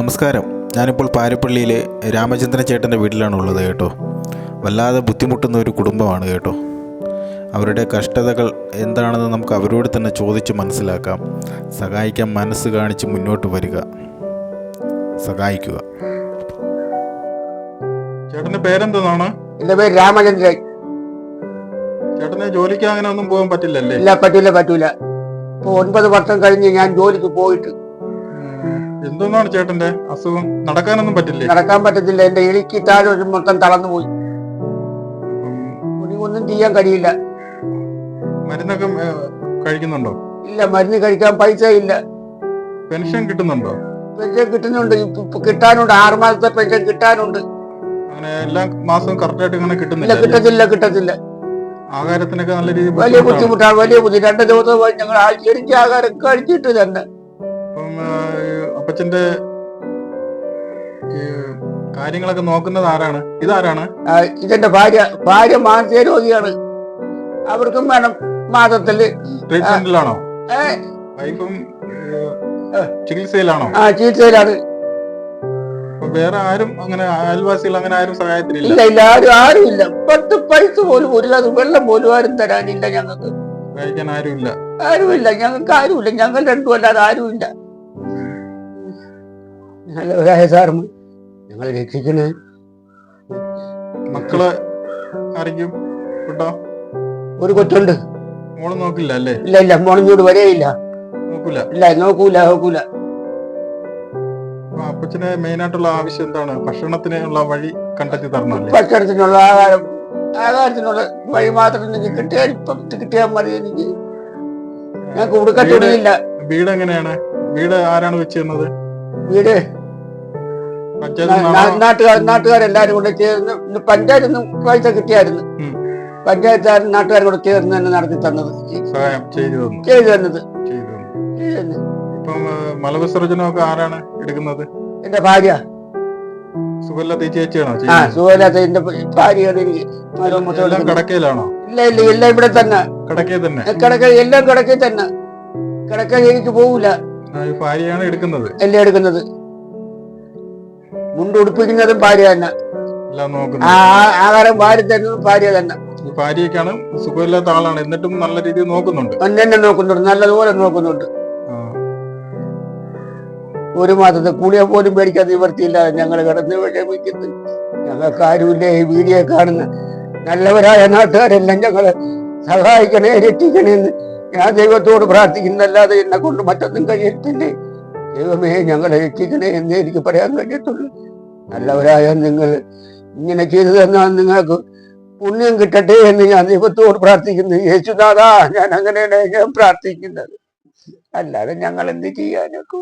നമസ്കാരം. ഞാനിപ്പോൾ പാരപ്പള്ളിയിലെ രാമചന്ദ്രൻ ചേട്ടന്റെ വീട്ടിലാണ് ഉള്ളത് കേട്ടോ. വല്ലാതെ ബുദ്ധിമുട്ടുന്ന ഒരു കുടുംബമാണ് കേട്ടോ. അവരുടെ കഷ്ടതകൾ എന്താണെന്ന് നമുക്ക് അവരോട് തന്നെ ചോദിച്ച് മനസ്സിലാക്കാം. സഹായിക്കാൻ മനസ്സ് കാണിച്ച് മുന്നോട്ട് വരിക. സഹായിക്കുക. ചേട്ടന്റെ പേരെന്താണ് എന്റെ പേര് രാമചന്ദ്രൻ. ചേട്ടന് ജോലിക്ക് അങ്ങനെ ഒന്നും പോകാൻ പറ്റില്ലല്ലേ? ഇല്ല പറ്റൂല പറ്റൂല. ഇപ്പൊ ഒൻപത് വർഷം കഴിഞ്ഞ് ഞാൻ ജോലിക്ക് പോയിട്ട്. എന്തോന്നാണ് ചേട്ടന്റെ അസുഖം? നടക്കാനൊന്നും പറ്റില്ല? നടക്കാൻ പറ്റത്തില്ല. എന്റെ ഇളിക്ക് താഴെ ഒരു മൊത്തം തളർന്നു പോയി ഒന്നും ചെയ്യാൻ കഴിയില്ല. മരുന്നൊക്കെ കഴിക്കുന്നുണ്ടോ? ഇല്ല മരുന്ന് കഴിക്കാൻ പൈസ ഇല്ല. പെൻഷൻ കിട്ടുന്നുണ്ടോ? പെൻഷൻ കിട്ടുന്നുണ്ട്. കിട്ടാനുണ്ട്. ആറ് മാസത്തെ പെൻഷൻ കിട്ടാനുണ്ട്. അങ്ങനെ എല്ലാ മാസവും കറക്റ്റ് ആയിട്ട് ഇങ്ങനെ കിട്ടുന്നില്ല കിട്ടത്തില്ല കിട്ടത്തില്ല. ആഹാരത്തിനൊക്കെ നല്ല രീതിയിൽ വലിയ ബുദ്ധിമുട്ടാണ്. വലിയ ബുദ്ധിമുട്ട് രണ്ട് ദിവസം ഞങ്ങൾ എനിക്ക് ആഹാരം കഴിച്ചിട്ട് തന്നെ. അപ്പച്ചന്റെ കാര്യങ്ങളൊക്കെ നോക്കുന്നത് ആരാണ്? ഇതാരാണ്? ഇതെന്റെ ഭാര്യ ഭാര്യ മാനസിക രോഗിയാണ് അവർക്കും വേണം മാസത്തിൽ. ട്രീറ്റ്മെന്റിലാണോ വൈഫും ചികിത്സയിലാണോ? ആ ചികിത്സയിലാണ്. വേറെ ആരും അങ്ങനെ അയൽവാസികൾ അങ്ങനെ ആരും സഹായത്തിനില്ല? ഇല്ല ഇല്ല ആരും ആരും ഇല്ല. പത്ത് പൈസ പോലും ഒരു അത് വെള്ളം പോലും ആരും തരാനില്ല ഞങ്ങൾക്ക്. കഴിക്കാൻ ആരുമില്ല? ആരുമില്ല ഞങ്ങൾക്ക് ആരുമില്ല. ഞങ്ങൾ രണ്ടും അല്ലാതെ ആരുമില്ല. നല്ലവരായ സാറും ഞങ്ങൾ രക്ഷിക്കണേ. മക്കൾ ആരെങ്കിലും ഉണ്ടോ? ഒരു കൊച്ചുണ്ട്. മോൾ നോക്കില്ല അല്ലേ? ഇല്ല ഇല്ല മോണിഞ്ഞോട് വരെയില്ല. നോക്കൂല? ഇല്ല നോക്കൂല നോക്കൂല. അപ്പൊ അപ്പച്ചന് മെയിൻ ആയിട്ടുള്ള ആവശ്യം എന്താണ്? ഭക്ഷണത്തിനുള്ള വഴി കണ്ടെത്തി തരണം അല്ലേ? ഭക്ഷണത്തിനുള്ള ആഹാരം ആഹാരത്തിനുള്ള വഴി മാത്രം എനിക്ക് കിട്ടിയാൽ ഇപ്പം കിട്ടിയാൽ മതി എനിക്ക്. ഞങ്ങൾക്ക് ഉടുക്കട്ടില്ല വീട് എങ്ങനെയാണ്? വീട് ആരാണ് വെച്ച് തന്നത് വീട്? നാട്ടുകാർ നാട്ടുകാരെല്ലാരും കൂടെ ചേർന്ന് പഞ്ചായത്ത് പൈസ കിട്ടിയായിരുന്നു. പഞ്ചായത്തുകാരും നാട്ടുകാരും കൂടെ ചേർന്ന് തന്നെ നടത്തി തന്നത്. ചെയ്തു തന്നു. ചെയ്തു തന്നത്. ഇപ്പം മലവിസർജനമൊക്കെ ആരാണ് എടുക്കുന്നത്? എന്റെ ഭാര്യ. സുഖമില്ലാത്ത ഈ ചേച്ചിയാണോ ആ ചെയ്യുന്നത്? എന്റെ ഭാര്യയാണ് എനിക്ക് എല്ലാം എടുക്കുന്നത്. കടക്കയിലാണോ? ഇല്ല ഇല്ല എല്ലാം ഇവിടെ തന്നെ. കടക്കയിൽ തന്നെ. എല്ലാം കിടക്കേ തന്നെ. കിടക്ക എനിക്ക് ഈ ഭാര്യയാണ് എടുക്കുന്നത്. എല്ലാം എടുക്കുന്നത്? മുണ്ട് ഉടുപ്പിക്കുന്നതും ഭാര്യ തന്നെ. ആഹാരം ഭാര്യ തരുന്നതും ഭാര്യ തന്നെ. ഭാര്യക്കാണ് സുഖമില്ലാത്ത ആളാണ്. എന്നിട്ടും നല്ല രീതിയിൽ നോക്കുന്നുണ്ട്. എന്നെ നോക്കുന്നുണ്ട്. നല്ലതുപോലെ നോക്കുന്നുണ്ട്. ഒരു മാസത്തെ കൂലിയെ പോലും മേടിക്കാൻ നിവർത്തിയില്ല ഞങ്ങൾ കിടന്ന് വിഷമിക്കുന്നു. ഞങ്ങൾക്ക് ആരുമില്ല ഈ വീഡിയോ കാണുന്ന. നല്ലവരായ നാട്ടുകാരെല്ലാം ഞങ്ങളെ സഹായിക്കണേ രക്ഷിക്കണേ എന്ന് ഞാൻ ദൈവത്തോട് പ്രാർത്ഥിക്കുന്നല്ലാതെ എന്നെ കൊണ്ട് മറ്റൊന്നും കഴിയത്തില്ലേ? ദൈവമേ ഞങ്ങളെ രക്ഷിക്കണേ എന്നേ എനിക്ക് പറയാൻ കഴിയത്തുള്ളൂ. നല്ലവരായ നിങ്ങൾ ഇങ്ങനെ ചെയ്തു തന്നാൽ നിങ്ങൾക്ക് പുണ്യം കിട്ടട്ടെ എന്ന് ഞാൻ ദൈവത്തോട് പ്രാർത്ഥിക്കുന്നു. യേശുനാഥാ ഞാൻ അങ്ങനെയാണ് ഞാൻ പ്രാർത്ഥിക്കുന്നത്? അല്ലാതെ ഞങ്ങൾ എന്ത് ചെയ്യാനൊക്കെ